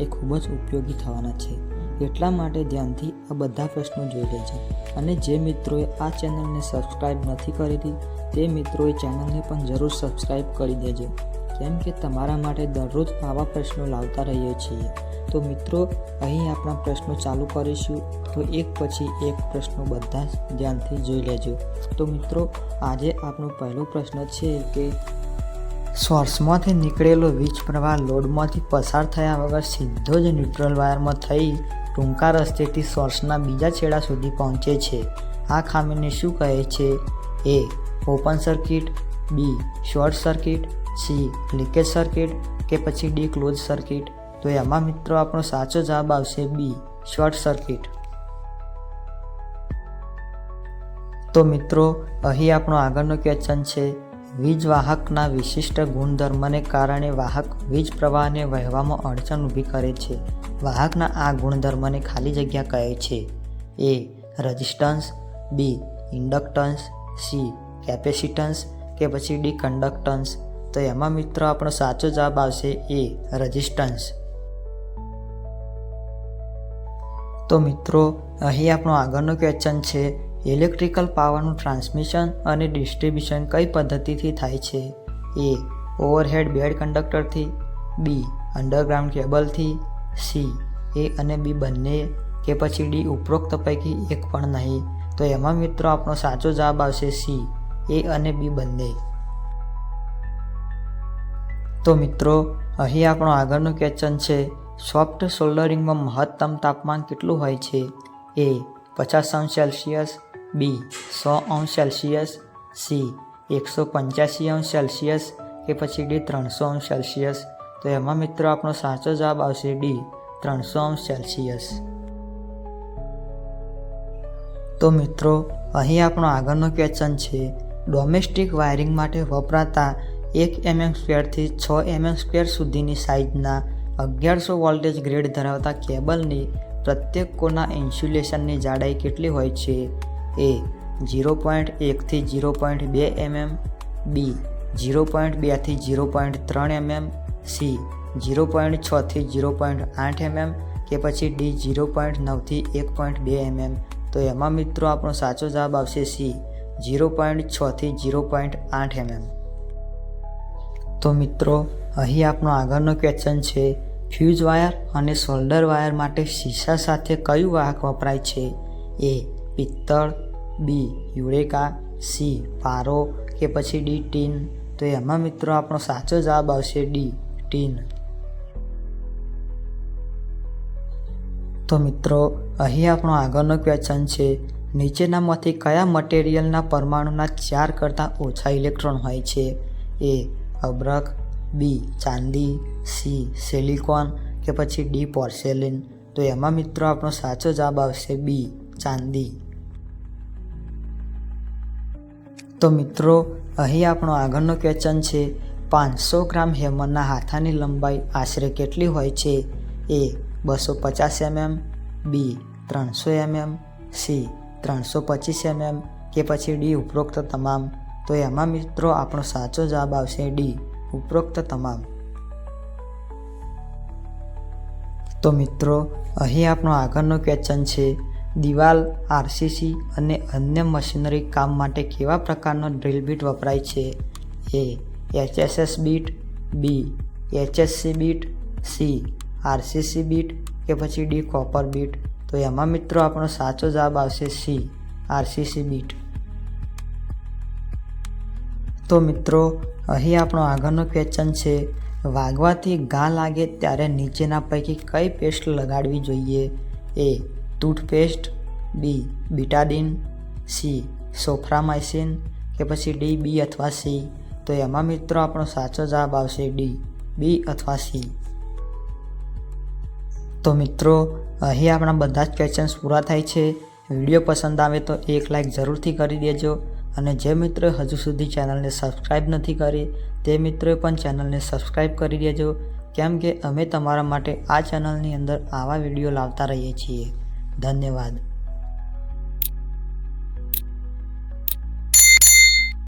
એ ખૂબ જ ઉપયોગી થવાના છે. એટલા માટે ધ્યાનથી આ બધા પ્રશ્નો જોઈ લેજો. અને જે મિત્રોએ આ ચેનલને સબસ્ક્રાઈબ નથી કરેલી, તે મિત્રોએ ચેનલને પણ જરૂર સબસ્ક્રાઈબ કરી દેજો. કેમ કે તમારા માટે દરરોજ આવા પ્રશ્નો લાવતા રહીએ છીએ. તો મિત્રો, અહીં આપણા પ્રશ્નો ચાલુ કરીશું. તો એક પછી એક પ્રશ્નો બધા જ ધ્યાનથી જોઈ લેજો. તો મિત્રો, આજે આપણો પહેલો પ્રશ્ન છે કે સોર્સમાંથી નીકળેલો વીજ પ્રવાહ લોડમાંથી પસાર થયા વગર સીધો જ ન્યુટ્રલ વાયરમાં થઈ ટૂંકા રસ્તેથી સોર્સના બીજા છેડા સુધી પહોંચે છે. આ ખામીને શું કહે છે? A. Open circuit. B. Short circuit. C. Leakage circuit કે પછી ડી. Close circuit. તો એમાં મિત્રો આપણો સાચો જવાબ આવશે બી. Short circuit. તો મિત્રો, અહીં આપણો આગળનો ક્વેશ્ચન છે. વીજ વાહકના વિશિષ્ટ ગુણધર્મને કારણે વાહક વીજ પ્રવાહને વહેવામાં અડચણ ઊભી કરે છે. વાહકના આ ગુણધર્મને ખાલી જગ્યા કહે છે. A resistance B inductance, C capacitance કે પછી ડી કંડક્ટન્સ. તો એમાં મિત્રો આપણો સાચો જવાબ આવશે એ રજિસ્ટન્સ તો મિત્રો, અહીં આપણો આગળનો ક્વેશ્ચન છે. ઇલેક્ટ્રિકલ પાવરનું ટ્રાન્સમિશન અને ડિસ્ટ્રીબ્યુશન કઈ પદ્ધતિથી થાય છે? એ, ઓવરહેડ બેડ કંડક્ટરથી, બી, અંડરગ્રાઉન્ડ કેબલથી, સી, એ અને બી બંને, કે પછી ડી ઉપરોક્ત પૈકી એક પણ નહીં. તો એમાં મિત્રો આપણો સાચો જવાબ આવશે સી, એ અને બી બંને. તો મિત્રો, અહીં આપણો આગળનું ક્વેશ્ચન છે, સોફ્ટ સોલ્ડરિંગમાં મહત્તમ તાપમાન કેટલું હોય છે? એ, પચાસ અંશ સેલ્સિયસ બી સો અંશ સેલ્સિયસ. સી એકસો પંચ્યાસી અંશ સેલ્સિયસ કે પછી ડી ત્રણસો અંશ સેલ્સિયસ. તો એમાં મિત્રો આપણો સાચો જવાબ આવશે ડી ત્રણસો અંશ સેલ્સિયસ. તો મિત્રો, અહીં આપણો આગળનો ક્વેશ્ચન છે ડોમેસ્ટિક વાયરિંગ માટે વપરાતા એક એમએમ સ્ક્વેરથી છ એમએમ સ્ક્વેર સુધીની સાઇઝના અગિયારસો વોલ્ટેજ ગ્રેડ ધરાવતા કેબલની પ્રત્યેક કોના ઇન્સ્યુલેશનની જાડાઈ કેટલી હોય છે? એ ઝીરો પોઈન્ટ એકથી ઝીરો પોઈન્ટ બે એમએમ બી ઝીરો પોઈન્ટ બેથી ઝીરો પોઈન્ટ ત્રણ એમએમ સી ઝીરો પોઈન્ટ છથી ઝીરો પોઈન્ટ આઠ એમએમ કે પછી ડી ઝીરો પોઈન્ટ નવથી એક પોઈન્ટ બે એમએમ તો એમાં મિત્રો આપણો સાચો જવાબ આવશે સી ઝીરો પોઈન્ટ છથી ઝીરો પોઈન્ટ આઠ એમએમ તો મિત્રો, અહીં આપણો આગળનો ક્વેશ્ચન છે ફ્યુઝ વાયર અને સોલ્ડર વાયર માટે શીશા સાથે કયું વાહક વપરાય છે? એ પિત્તળ, બી, યુરેકા, સી, પારો કે પછી ડી, ટીન. તો એમાં મિત્રો આપણો સાચો જવાબ આવશે ડી, ટીન. તો મિત્રો, અહીં આપણો આગળનો ક્વેશ્ચન છે, નીચેનામાંથી કયા મટીરિયલના પરમાણુના ચાર કરતાં ઓછા ઇલેક્ટ્રોન હોય છે? એ અબ્રક બી, ચાંદી, સી, સિલિકોન કે પછી ડી, પોર્સેલિન. તો એમાં મિત્રો આપણો સાચો જવાબ આવશે બી. ચાંદી. તો મિત્રો, અહીં આપણો આગળનો ક્વેશ્ચન છે, પાંચસો ગ્રામ હેમરના હાથાની લંબાઈ આશરે કેટલી હોય છે? એ, બસો પચાસ એમએમ, બી, ત્રણસો એમએમ, સી, ત્રણસો પચીસ એમએમ કે પછી ડી ઉપરોક્ત તમામ? તો એમાં મિત્રો, આપણો સાચો જવાબ આવશે ડી, ઉપરોક્ત તમામ. તો મિત્રો, અહીં આપણો આગળનો ક્વેશ્ચન છે દિવાલ, આરસીસી અને અન્ય મશીનરી કામ માટે કેવા પ્રકારનો ડ્રીલ બીટ વપરાય છે? A, HSS bit, B, HSC bit, C, RCC bit કે પછી ડી કોપર બીટ? તો એમાં મિત્રો આપણો સાચો જવાબ આવશે સી, આરસીસી બીટ. તો મિત્રો, અહીં આપણો આગળનો ક્વેશ્ચન છે, વાગવાથી ઘા લાગે ત્યારે નીચેના પૈકી કઈ પેસ્ટ લગાડવી જોઈએ? એ ટૂથપેસ્ટ, બી, બીટાડીન, સી, સોફ્રામાઇસિન કે પછી ડી, બી અથવા સી. તો એમાં મિત્રો આપણો સાચો જવાબ આવશે ડી, બી અથવા સી. તો મિત્રો, અહીં આપણા બધા જ ક્વેશ્ચન્સ પૂરા થાય છે. વીડિયો પસંદ આવે તો એક લાઇક જરૂરથી કરી દેજો. અને જે મિત્રો હજુ સુધી ચેનલને સબસ્ક્રાઈબ નથી કરી, તે મિત્રોએ પણ ચેનલને સબસ્ક્રાઈબ કરી દેજો. કેમ કે અમે તમારા માટે આ ચેનલની અંદર આવા વીડિયો લાવતા રહીએ છીએ. धन्यवाद.